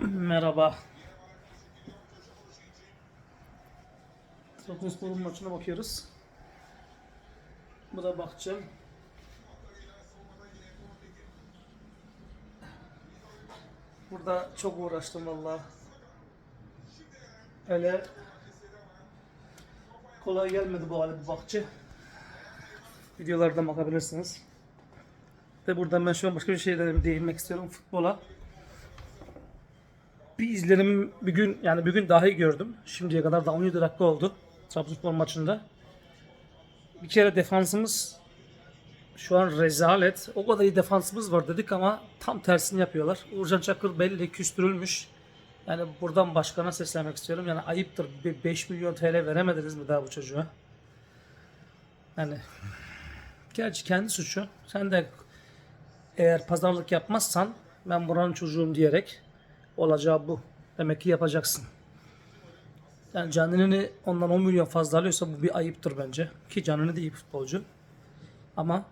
Merhaba. Trabzonspor'un maçına bakıyoruz. Bu da bakacağım. Burada çok uğraştım valla. Öyle kolay gelmedi bu hale bu bakçı. Videolardan bakabilirsiniz. Ve buradan ben şu an başka bir şeylere değinmek istiyorum futbola bir izlenim bir gün yani bir gün dahi gördüm. Şimdiye kadar da 17 dakika oldu Trabzonspor maçında. Bir kere defansımız şu an rezalet. O kadar iyi defansımız var dedik ama tam tersini yapıyorlar. Uğurcan Çakır belli küstürülmüş. Yani buradan başkana seslenmek istiyorum. Yani ayıptır. Bir 5 milyon TL veremediniz mi daha bu çocuğa? Yani gerçi kendi suçu. Sen de eğer pazarlık yapmazsan ben buranın çocuğum diyerek olacağı bu. Demek ki yapacaksın. Yani Canini'ni ondan 10 milyon fazla alıyorsa bu bir ayıptır bence. Ki Canini de iyi futbolcu. Ama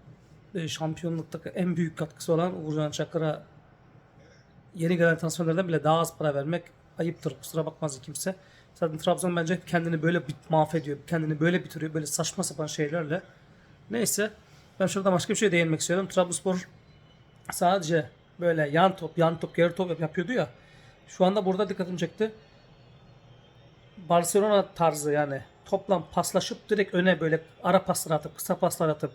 e, şampiyonluktaki en büyük katkısı olan Uğurcan Çakır'a yeni gelen transferlerden bile daha az para vermek ayıptır. Kusura bakmaz kimse. Zaten Trabzon bence kendini böyle bit mahvediyor. Kendini böyle bitiriyor. Böyle saçma sapan şeylerle. Neyse. Ben şurada başka bir şey değinmek istiyorum. Trabzonspor sadece böyle yan top, yan top, geri top yapıyordu ya. Şu anda burada dikkatimi çekti. Barcelona tarzı yani toplam paslaşıp direkt öne böyle ara paslar atıp kısa paslar atıp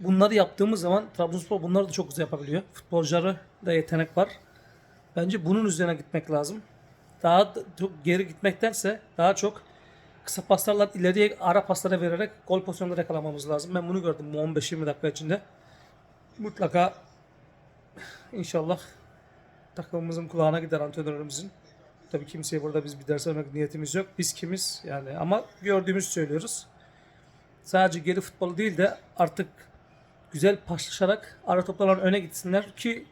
bunları yaptığımız zaman Trabzonspor bunları da çok güzel yapabiliyor. Futbolcuları da yetenek var. Bence bunun üzerine gitmek lazım. Daha da- çok geri gitmektense daha çok kısa paslarla ileriye ara paslara vererek gol pozisyonları yakalamamız lazım. Ben bunu gördüm bu 15-20 dakika içinde. Mutlaka inşallah takımımızın kulağına gider antrenörümüzün. Tabii kimseye burada biz bir ders vermek niyetimiz yok. Biz kimiz yani ama gördüğümüzü söylüyoruz. Sadece geri futbolu değil de artık güzel paslaşarak ara toplarla öne gitsinler ki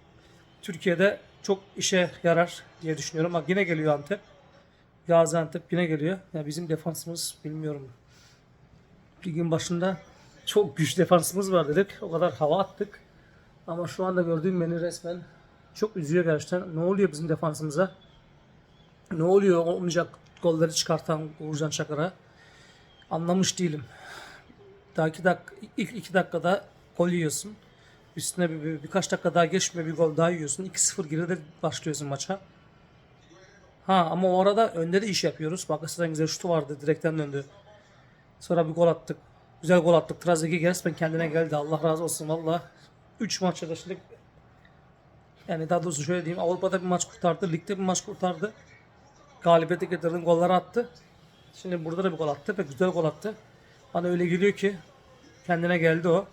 Türkiye'de çok işe yarar diye düşünüyorum. Bak yine geliyor Antep. Gaziantep yine geliyor. Ya bizim defansımız bilmiyorum. Ligin başında çok güç defansımız var dedik. O kadar hava attık. Ama şu anda gördüğüm beni resmen çok üzüyor gerçekten. Ne oluyor bizim defansımıza? Ne oluyor olmayacak golleri çıkartan Uğurcan Çakır'a? Anlamış değilim. Daha iki dak ilk iki dakikada gol yiyorsun. Üstüne bir, bir- birkaç dakika daha geçme bir gol daha yiyorsun. 2-0 geride başlıyorsun maça. Ha ama o arada önde de iş yapıyoruz. Bakası'dan güzel şutu vardı. Direkten döndü. Sonra bir gol attık. Güzel gol attık. Trezeguet resmen kendine geldi. Allah razı olsun valla. 3 maç yaşadık. Yani daha doğrusu şöyle diyeyim. Avrupa'da bir maç kurtardı. Ligde bir maç kurtardı. Galibiyete getirdi. Golleri attı. Şimdi burada da bir gol attı. Ve güzel gol attı. Bana öyle geliyor ki kendine geldi o.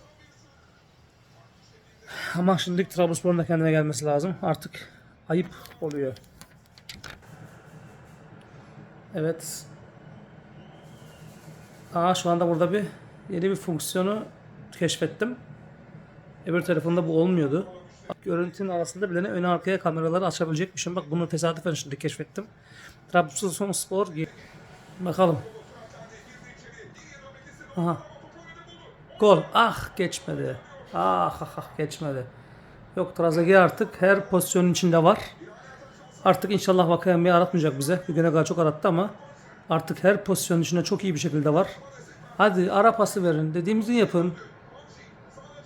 Ama şimdi Trabzonspor'un da kendine gelmesi lazım. Artık ayıp oluyor. Evet. Aa şu anda burada bir yeni bir fonksiyonu keşfettim. Öbür telefonda bu olmuyordu. Görüntünün arasında bile öne arkaya kameraları açabilecekmişim. Bak bunu tesadüfen şimdi keşfettim. Trabzonspor Bakalım. Aha. Gol. Ah geçmedi. Ah ah ah geçmedi. Yok Trezeguet artık her pozisyonun içinde var. Artık inşallah Vakayemi'yi aratmayacak bize. Bir güne kadar çok arattı ama artık her pozisyonun içinde çok iyi bir şekilde var. Hadi ara pası verin. Dediğimizi yapın.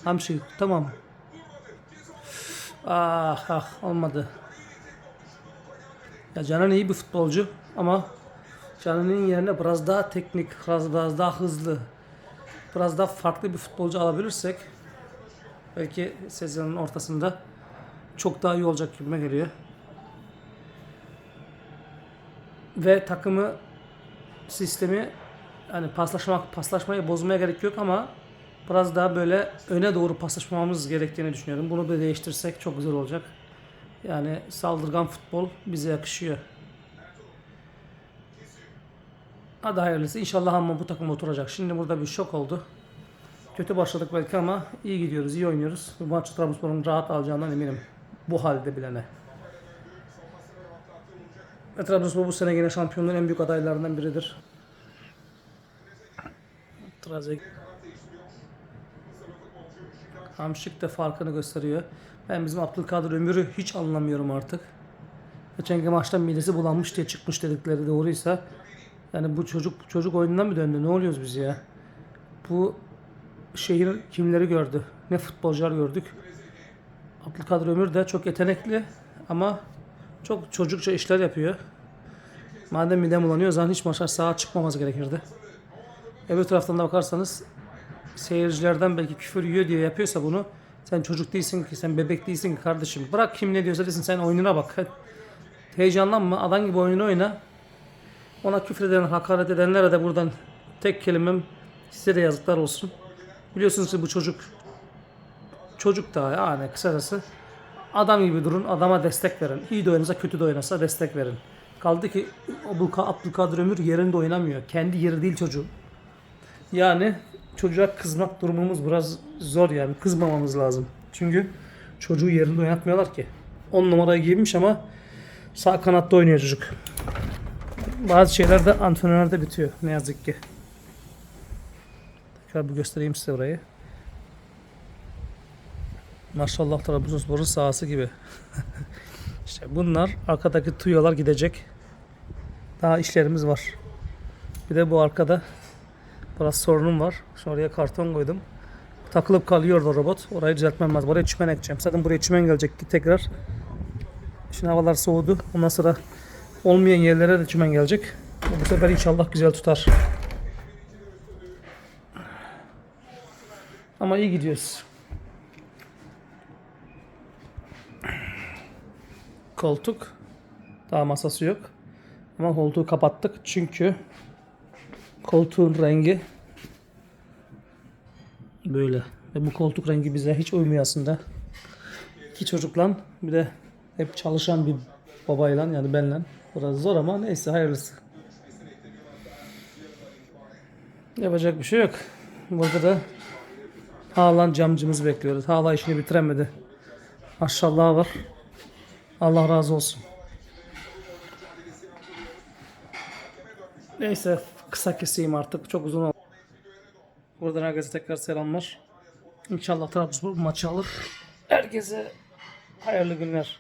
Hamşik tamam. Ah ah olmadı. Ya Canan iyi bir futbolcu ama Canan'ın yerine biraz daha teknik, biraz, biraz daha hızlı, biraz daha farklı bir futbolcu alabilirsek belki sezonun ortasında çok daha iyi olacak gibime geliyor. Ve takımı sistemi hani paslaşmak paslaşmayı bozmaya gerek yok ama biraz daha böyle öne doğru paslaşmamız gerektiğini düşünüyorum. Bunu da değiştirsek çok güzel olacak. Yani saldırgan futbol bize yakışıyor. Hadi hayırlısı. İnşallah ama bu takım oturacak. Şimdi burada bir şok oldu. Kötü başladık belki ama iyi gidiyoruz, iyi oynuyoruz. Bu maçı Trabzonspor'un rahat alacağından eminim. Bu halde bilene. Ve Trabzonspor bu sene yine şampiyonluğun en büyük adaylarından biridir. Trezeguet. Hamşik de farkını gösteriyor. Ben bizim Abdülkadir Ömür'ü hiç anlamıyorum artık. Geçenki maçta midesi bulanmış diye çıkmış dedikleri doğruysa yani bu çocuk çocuk oyununa mı döndü? Ne oluyoruz biz ya? Bu şehir kimleri gördü? Ne futbolcular gördük? Abdülkadir Ömür de çok yetenekli ama çok çocukça işler yapıyor. Madem midem bulanıyor o zaman hiç maçlar sağa çıkmaması gerekirdi. Öbür taraftan da bakarsanız seyircilerden belki küfür yiyor diye yapıyorsa bunu sen çocuk değilsin ki sen bebek değilsin ki kardeşim. Bırak kim ne diyorsa desin sen oyununa bak. Heyecanlanma adam gibi oyununu oyna. Ona küfür eden, hakaret edenlere de buradan tek kelimem size de yazıklar olsun. Biliyorsunuz ki bu çocuk çocuk da yani kısacası adam gibi durun, adama destek verin. İyi de oynasa, kötü de oynasa destek verin. Kaldı ki Abdülka- Abdülkadir Ömür yerinde oynamıyor. Kendi yeri değil çocuğun. Yani çocuğa kızmak durumumuz biraz zor yani. Kızmamamız lazım. Çünkü çocuğu yerinde oynatmıyorlar ki. 10 numarayı giymiş ama sağ kanatta oynuyor çocuk. Bazı şeyler de antrenörde bitiyor ne yazık ki. Tekrar bir göstereyim size orayı. Maşallah Trabzonspor'un sahası gibi. işte bunlar arkadaki tuyalar gidecek. Daha işlerimiz var. Bir de bu arkada biraz sorunum var. Şu oraya karton koydum. Takılıp kalıyor o robot. Orayı düzeltmem lazım. Oraya çimen ekeceğim. Zaten buraya çimen gelecek ki tekrar. Şimdi havalar soğudu. Ondan sonra olmayan yerlere de çimen gelecek. Bu sefer inşallah güzel tutar. Ama iyi gidiyoruz. Koltuk. Daha masası yok. Ama koltuğu kapattık çünkü koltuğun rengi böyle. Ve bu koltuk rengi bize hiç uymuyor aslında. İki çocukla bir de hep çalışan bir babayla yani benle. Biraz zor ama neyse hayırlısı. Yapacak bir şey yok. Burada da Haaland camcımızı bekliyoruz. Hala işini bitiremedi. Maşallah var. Allah razı olsun. Neyse kısa keseyim artık. Çok uzun oldu. Buradan herkese tekrar selamlar. İnşallah Trabzonspor bu maçı alır. Herkese hayırlı günler.